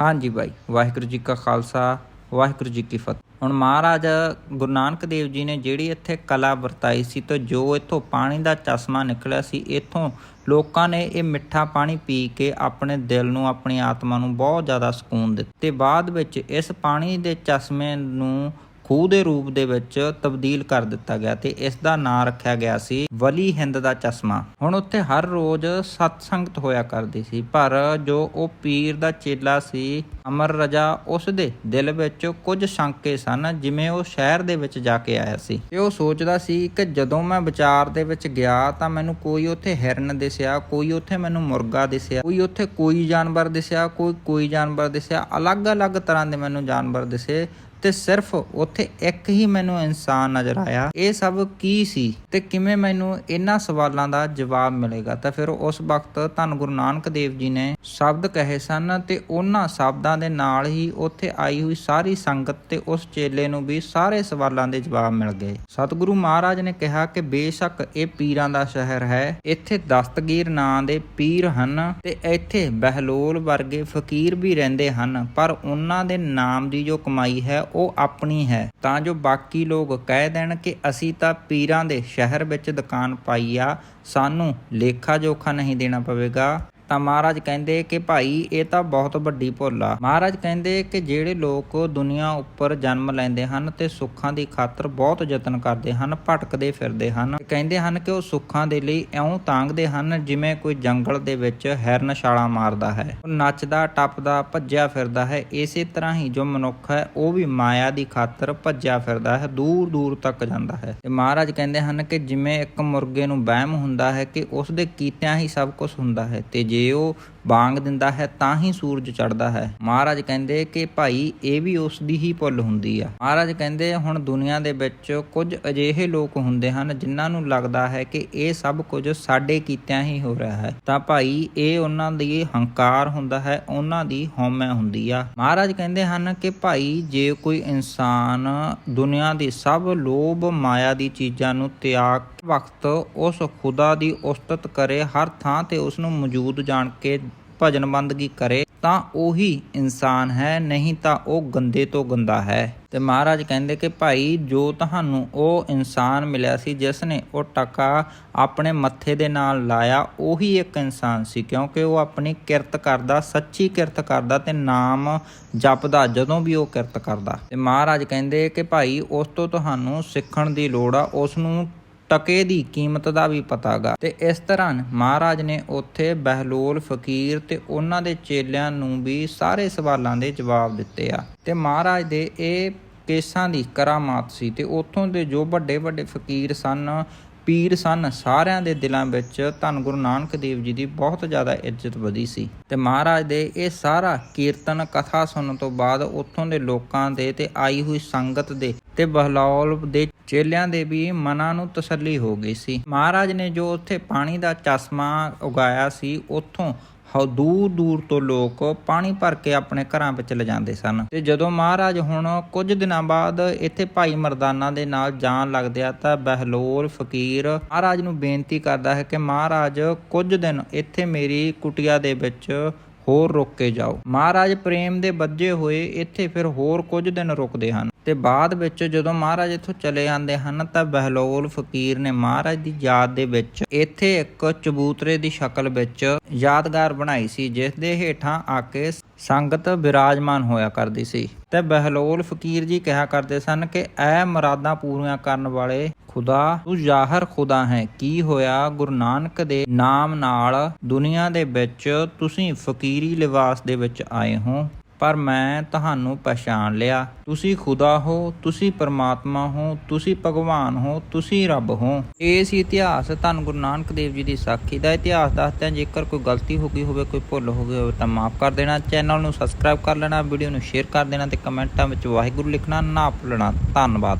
ਹਾਂਜੀ ਬਾਈ, ਵਾਹਿਗੁਰੂ ਜੀ ਕਾ ਖਾਲਸਾ, ਵਾਹਿਗੁਰੂ ਜੀ ਕੀ ਫਤਿਹ। ਹੁਣ ਮਹਾਰਾਜ ਗੁਰੂ ਨਾਨਕ ਦੇਵ ਜੀ ਨੇ ਜਿਹੜੀ ਇੱਥੇ ਕਲਾ ਵਰਤਾਈ ਸੀ ਤੇ ਜੋ ਇੱਥੋਂ ਪਾਣੀ ਦਾ ਚਸ਼ਮਾ ਨਿਕਲਿਆ ਸੀ, ਇੱਥੋਂ ਲੋਕਾਂ ਨੇ ਇਹ ਮਿੱਠਾ ਪਾਣੀ ਪੀ ਕੇ ਆਪਣੇ ਦਿਲ ਨੂੰ, ਆਪਣੀ ਆਤਮਾ ਨੂੰ ਬਹੁਤ ਜ਼ਿਆਦਾ ਸਕੂਨ ਦਿੱਤਾ। ਤੇ ਬਾਅਦ ਵਿੱਚ ਇਸ ਪਾਣੀ ਦੇ ਚਸ਼ਮੇ ਨੂੰ ਖੂਹ ਦੇ ਰੂਪ ਦੇ ਵਿੱਚ ਤਬਦੀਲ ਕਰ ਦਿੱਤਾ ਗਿਆ ਤੇ ਇਸ ਦਾ ਨਾਂ ਰੱਖਿਆ ਗਿਆ ਸੀ ਵਲੀ ਹਿੰਦ ਦਾ ਚਸ਼ਮਾ। ਹੁਣ ਉੱਥੇ ਹਰ ਰੋਜ਼ ਸਤਸੰਗਤ ਹੋਇਆ ਕਰਦੀ ਸੀ, ਪਰ ਜੋ ਉਹ ਪੀਰ ਦਾ ਚੇਲਾ ਸੀ, ਅਮਰ ਰਜਾ, ਉਸ ਦੇ ਦਿਲ ਵਿੱਚ ਕੁਝ ਸ਼ੰਕੇ ਸਨ, ਜਿਵੇਂ ਉਹ ਸ਼ਹਿਰ ਦੇ ਵਿੱਚ ਜਾ ਕੇ ਆਇਆ ਸੀ। ਤੇ ਉਹ ਸੋਚਦਾ ਸੀ ਕਿ ਜਦੋਂ ਮੈਂ ਵਿਚਾਰ ਦੇ ਵਿੱਚ ਗਿਆ ਤਾਂ ਮੈਨੂੰ ਕੋਈ ਉੱਥੇ ਹਿਰਨ ਦਿਸਿਆ, ਕੋਈ ਉੱਥੇ ਮੈਨੂੰ ਮੁਰਗਾ ਦਿਸਿਆ, ਕੋਈ ਉੱਥੇ ਕੋਈ ਜਾਨਵਰ ਦਿਸਿਆ, ਕੋਈ ਕੋਈ ਜਾਨਵਰ ਦਿਸਿਆ, ਅਲੱਗ-ਅਲੱਗ ਤਰ੍ਹਾਂ ਦੇ ਮੈਨੂੰ ਜਾਨਵਰ ਦਿਸੇ। ਤੇ ਸਿਰਫ ਉੱਥੇ ਇੱਕ ਹੀ ਮੈਨੂੰ ਇਨਸਾਨ ਨਜ਼ਰ ਆਇਆ। ਇਹ ਸਭ ਕੀ ਸੀ ਤੇ ਕਿਵੇਂ ਮੈਨੂੰ ਇਹਨਾਂ ਸਵਾਲਾਂ ਦਾ ਜਵਾਬ ਮਿਲੇਗਾ? ਤਾਂ ਫਿਰ ਉਸ ਵਕਤ ਧੰਨ ਗੁਰੂ ਨਾਨਕ ਦੇਵ ਜੀ ਨੇ ਸ਼ਬਦ ਕਹੇ ਸਨ ਤੇ ਉਹਨਾਂ ਸ਼ਬਦਾਂ ਦੇ ਨਾਲ ਹੀ ਉੱਥੇ ਆਈ ਹੋਈ ਸਾਰੀ ਸੰਗਤ ਤੇ ਉਸ ਚੇਲੇ ਨੂੰ ਵੀ ਸਾਰੇ ਸਵਾਲਾਂ ਦੇ ਜਵਾਬ ਮਿਲ ਗਏ। ਸਤਿਗੁਰੂ ਮਹਾਰਾਜ ਨੇ ਕਿਹਾ ਕਿ ਬੇਸ਼ੱਕ ਇਹ ਪੀਰਾਂ ਦਾ ਸ਼ਹਿਰ ਹੈ। ਇੱਥੇ ਦਸਤਗੀਰ ਨਾਂ ਦੇ ਪੀਰ ਹਨ ਤੇ ਇੱਥੇ ਬਹਿਲੋਲ ਵਰਗੇ ਫਕੀਰ ਵੀ ਰਹਿੰਦੇ ਹਨ। ਪਰ ਉਹਨਾਂ ਦੇ ਨਾਮ ਦੀ ਜੋ ਕਮਾਈ ਹੈ ਉਹ ਆਪਣੀ ਹੈ। ਤਾਂ ਜੋ ਬਾਕੀ ਲੋਕ ਕਹਿ ਦੇਣ ਕਿ ਅਸੀਂ ਤਾਂ ਪੀਰਾਂ ਦੇ ਸ਼ਹਿਰ ਵਿੱਚ ਦੁਕਾਨ ਪਾਈ ਆ, ਸਾਨੂੰ ਲੇਖਾ ਜੋਖਾ ਨਹੀਂ ਦੇਣਾ ਪਵੇਗਾ। ਤਾਂ ਮਹਾਰਾਜ ਕਹਿੰਦੇ ਕਿ ਭਾਈ, ਇਹ ਤਾਂ ਬਹੁਤ ਵੱਡੀ ਭੁੱਲ ਆ। ਮਹਾਰਾਜ ਕਹਿੰਦੇ ਕਿ ਜਿਹੜੇ ਲੋਕ ਦੁਨੀਆ ਉੱਪਰ ਜਨਮ ਲੈਂਦੇ ਹਨ ਤੇ ਸੁੱਖਾਂ ਦੀ ਖਾਤਰ ਬਹੁਤ ਯਤਨ ਕਰਦੇ ਹਨ, ਭਟਕਦੇ ਫਿਰਦੇ ਹਨ। ਕਹਿੰਦੇ ਹਨ ਕਿ ਉਹ ਸੁੱਖਾਂ ਦੇ ਲਈ ਇਉਂ ਤਾਂਗਦੇ ਹਨ ਜਿਵੇਂ ਕੋਈ ਜੰਗਲ ਦੇ ਵਿੱਚ ਹਿਰਨ ਛਾਲਾ ਮਾਰਦਾ ਹੈ। ਉਹ ਨੱਚਦਾ, ਟੱਪਦਾ, ਭੱਜਿਆ ਫਿਰਦਾ ਹੈ। ਇਸੇ ਤਰ੍ਹਾਂ ਹੀ ਜੋ ਮਨੁੱਖ ਹੈ, ਉਹ ਵੀ ਮਾਇਆ ਦੀ ਖਾਤਰ ਭੱਜਿਆ ਫਿਰਦਾ ਹੈ ਦੂਰ ਦੂਰ ਤੱਕ ਜਾਂਦਾ ਹੈ। ਤੇ ਮਹਾਰਾਜ ਕਹਿੰਦੇ ਹਨ ਕਿ ਜਿਵੇਂ ਇੱਕ ਮੁਰਗੇ ਨੂੰ ਵਹਿਮ ਹੁੰਦਾ ਹੈ ਕਿ ਉਸ ਦੇ ਕੀਤਿਆਂ ਹੀ ਸਭ ਕੁਝ ਹੁੰਦਾ ਹੈ ਤੇ ਜੇ ਉਹ ਵਾਂਗ ਦਿੰਦਾ ਹੈ, ਤਾਂ ਹੀ ਸੂਰਜ ਚੜ੍ਹਦਾ ਹੈ। ਮਹਾਰਾਜ ਕਹਿੰਦੇ ਕਿ ਭਾਈ, ਇਹ ਵੀ ਉਸ ਦੀ ਹੀ ਭੁੱਲ ਹੁੰਦੀ ਆ। ਮਹਾਰਾਜ ਕਹਿੰਦੇ, ਹੁਣ ਦੁਨੀਆ ਦੇ ਵਿੱਚ ਕੁਝ ਅਜਿਹੇ ਲੋਕ ਹੁੰਦੇ ਹਨ ਜਿਨ੍ਹਾਂ ਨੂੰ ਲੱਗਦਾ ਹੈ ਕਿ ਇਹ ਸਭ ਕੁਝ ਸਾਡੇ ਕੀਤਿਆਂ ਹੀ ਹੋ ਰਿਹਾ ਹੈ। ਤਾਂ ਭਾਈ, ਇਹ ਉਹਨਾਂ ਦੀ ਹੰਕਾਰ ਹੁੰਦਾ ਹੈ, ਉਹਨਾਂ ਦੀ ਹਉਮੈ ਹੁੰਦੀ ਆ। ਮਹਾਰਾਜ ਕਹਿੰਦੇ ਹਨ ਕਿ ਭਾਈ, ਜੇ ਕੋਈ ਇਨਸਾਨ ਦੁਨੀਆ ਦੀ ਸਭ ਲੋਭ ਮਾਇਆ ਦੀ ਚੀਜ਼ਾਂ ਨੂੰ ਤਿਆਗ ਵਕਤ ਉਸ ਖੁਦਾ ਦੀ ਉਸਤਤ ਕਰੇ, ਹਰ ਥਾਂ ਤੇ ਉਸ ਨੂੰ ਮੌਜੂਦ ਜਾਣ ਕੇ ਭਜਨ ਬੰਦਗੀ ਕਰੇ ਤਾਂ ਉਹੀ ਇਨਸਾਨ ਹੈ, ਨਹੀਂ ਤਾਂ ਉਹ ਗੰਦੇ ਤੋਂ ਗੰਦਾ ਹੈ। ਤੇ ਮਹਾਰਾਜ ਕਹਿੰਦੇ ਕਿ ਭਾਈ ਜੋ ਤੁਹਾਨੂੰ ਉਹ ਇਨਸਾਨ ਮਿਲਿਆ ਸੀ, ਜਿਸ ਨੇ ਉਹ ਟਕਾ ਆਪਣੇ ਮੱਥੇ ਦੇ ਨਾਲ ਲਾਇਆ, ਉਹੀ ਇੱਕ ਇਨਸਾਨ ਸੀ, ਕਿਉਂਕਿ ਉਹ ਆਪਣੀ ਕਿਰਤ ਕਰਦਾ, ਸੱਚੀ ਕਿਰਤ ਕਰਦਾ ਤੇ ਨਾਮ ਜਪਦਾ, ਜਦੋਂ ਵੀ ਉਹ ਕਿਰਤ ਕਰਦਾ। ਤੇ ਮਹਾਰਾਜ ਕਹਿੰਦੇ ਕਿ ਭਾਈ ਉਸ ਤੋਂ ਤੁਹਾਨੂੰ ਸਿੱਖਣ ਦੀ ਲੋੜ ਆ, ਉਸ ਨੂੰ ਟਕੇ ਦੀ ਕੀਮਤ ਦਾ ਵੀ ਪਤਾਗਾ। ਤੇ ਇਸ ਤਰ੍ਹਾਂ ਮਹਾਰਾਜ ਨੇ ਉੱਥੇ ਬਹਿਲੋਲ, ਫਕੀਰ ਤੇ ਉਹਨਾਂ ਦੇ ਚੇਲਿਆਂ ਨੂੰ ਵੀ ਸਾਰੇ ਸਵਾਲਾਂ ਦੇ ਜਵਾਬ ਦਿੱਤੇ ਆ। ਤੇ ਮਹਾਰਾਜ ਦੇ ਇਹ ਕੇਸਾਂ ਦੀ ਕਰਾਮਾਤ ਸੀ ਤੇ ਉੱਥੋਂ ਦੇ ਜੋ ਵੱਡੇ ਵੱਡੇ ਫਕੀਰ ਸਨ ਪੀਰ ਸਨ। ਸਾਰਿਆਂ ਦੇ ਦਿਲਾਂ ਵਿੱਚ ਧੰਨ ਗੁਰੂ ਨਾਨਕ ਦੇਵ ਜੀ ਦੀ ਬਹੁਤ ਜ਼ਿਆਦਾ ਇੱਜ਼ਤ ਵਧੀ ਸੀ ਤੇ ਮਹਾਰਾਜ ਦੇ ਇਹ ਸਾਰਾ ਕੀਰਤਨ, ਕਥਾ ਸੁਣਨ ਤੋਂ ਬਾਅਦ ਉੱਥੋਂ ਦੇ ਲੋਕਾਂ ਦੇ ਤੇ ਆਈ ਹੋਈ ਸੰਗਤ ਦੇ ਤੇ ਬਹਲੌਲ ਦੇ ਚੇਲਿਆਂ ਦੇ ਵੀ ਮਨਾਂ ਨੂੰ ਤਸੱਲੀ ਹੋ ਗਈ ਸੀ। ਮਹਾਰਾਜ ਨੇ ਜੋ ਉੱਥੇ ਪਾਣੀ ਦਾ ਚਸ਼ਮਾ ਉਗਾਇਆ ਸੀ, ਉੱਥੋਂ ਹ ਦੂਰ ਦੂਰ ਤੋਂ ਲੋਕ ਪਾਣੀ ਭਰ ਕੇ ਆਪਣੇ ਘਰਾਂ ਵਿੱਚ ਲਿਜਾਂਦੇ ਸਨ। ਤੇ ਜਦੋਂ ਮਹਾਰਾਜ ਹੁਣ ਕੁਝ ਦਿਨਾਂ ਬਾਅਦ ਇੱਥੇ ਭਾਈ ਮਰਦਾਨਾ ਦੇ ਨਾਲ ਜਾਣ ਲੱਗਦੇ ਆ ਤਾਂ ਬਹਿਲੋਲ ਫਕੀਰ ਮਹਾਰਾਜ ਨੂੰ ਬੇਨਤੀ ਕਰਦਾ ਹੈ ਕਿ ਮਹਾਰਾਜ, ਕੁਝ ਦਿਨ ਇੱਥੇ ਮੇਰੀ ਕੁਟਿਆ ਦੇ ਵਿੱਚ ਹੋਰ ਰੁਕ ਕੇ ਜਾਓ। ਮਹਾਰਾਜ ਪ੍ਰੇਮ ਦੇ ਵੱਜੇ ਹੋਏ, ਇੱਥੇ ਫਿਰ ਹੋਰ ਕੁਝ ਦਿਨ ਰੁਕਦੇ ਹਨ। ਤੇ ਬਾਅਦ ਵਿੱਚ ਜਦੋਂ ਮਹਾਰਾਜ ਇੱਥੋਂ ਚਲੇ ਜਾਂਦੇ ਹਨ, ਤਾਂ ਬਹਿਲੋਲ ਫਕੀਰ ਨੇ ਮਹਾਰਾਜ ਦੀ ਯਾਦ ਦੇ ਵਿੱਚ ਇੱਥੇ ਇੱਕ ਚਬੂਤਰੇ ਦੀ ਸ਼ਕਲ ਵਿੱਚ ਯਾਦਗਾਰ ਬਣਾਈ ਸੀ, ਜਿਸ ਦੇ ਹੇਠਾਂ ਆ ਕੇ ਸੰਗਤ ਬਿਰਾਜਮਾਨ ਹੋਇਆ ਕਰਦੀ ਸੀ। ਤੇ ਬਹਿਲੋਲ ਫਕੀਰ ਜੀ ਕਿਹਾ ਕਰਦੇ ਸਨ ਕਿ ਐ ਮੁਰਾਦਾਂ ਪੂਰੀਆਂ ਕਰਨ ਵਾਲੇ ਖੁਦਾ, ਤੂੰ ਜ਼ਾਹਰ ਖੁਦਾ ਹੈ। ਕੀ ਹੋਇਆ? ਗੁਰੂ ਨਾਨਕ ਦੇ ਨਾਮ ਨਾਲ ਦੁਨੀਆ ਦੇ ਵਿੱਚ ਤੁਸੀਂ ਫਕੀਰੀ ਲਿਬਾਸ ਦੇ ਵਿੱਚ ਆਏ ਹੋ? ਪਰ ਮੈਂ ਤੁਹਾਨੂੰ ਪਛਾਣ ਲਿਆ। ਤੁਸੀਂ ਖੁਦਾ ਹੋ, ਤੁਸੀਂ ਪਰਮਾਤਮਾ ਹੋ, ਤੁਸੀਂ ਭਗਵਾਨ ਹੋ, ਤੁਸੀਂ ਰੱਬ ਹੋ। ਇਹ ਸੀ ਇਤਿਹਾਸ। ਧੰਨ ਗੁਰੂ ਨਾਨਕ ਦੇਵ ਜੀ ਦੀ ਸਾਖੀ ਦਾ ਇਤਿਹਾਸ ਦੱਸਦੇ ਹਾਂ ਜੇਕਰ ਕੋਈ ਗਲਤੀ ਹੋ ਗਈ ਹੋਵੇ, ਕੋਈ ਭੁੱਲ ਹੋ ਗਈ ਹੋਵੇ, ਤਾਂ ਮਾਫ ਕਰ ਦੇਣਾ। ਚੈਨਲ ਨੂੰ ਸਬਸਕ੍ਰਾਈਬ ਕਰ ਲੈਣਾ, ਵੀਡੀਓ ਨੂੰ ਸ਼ੇਅਰ ਕਰ ਦੇਣਾ ਤੇ ਕਮੈਂਟਾਂ ਵਿੱਚ ਵਾਹਿਗੁਰੂ ਲਿਖਣਾ ਨਾ ਭੁੱਲਣਾ। ਧੰਨਵਾਦ।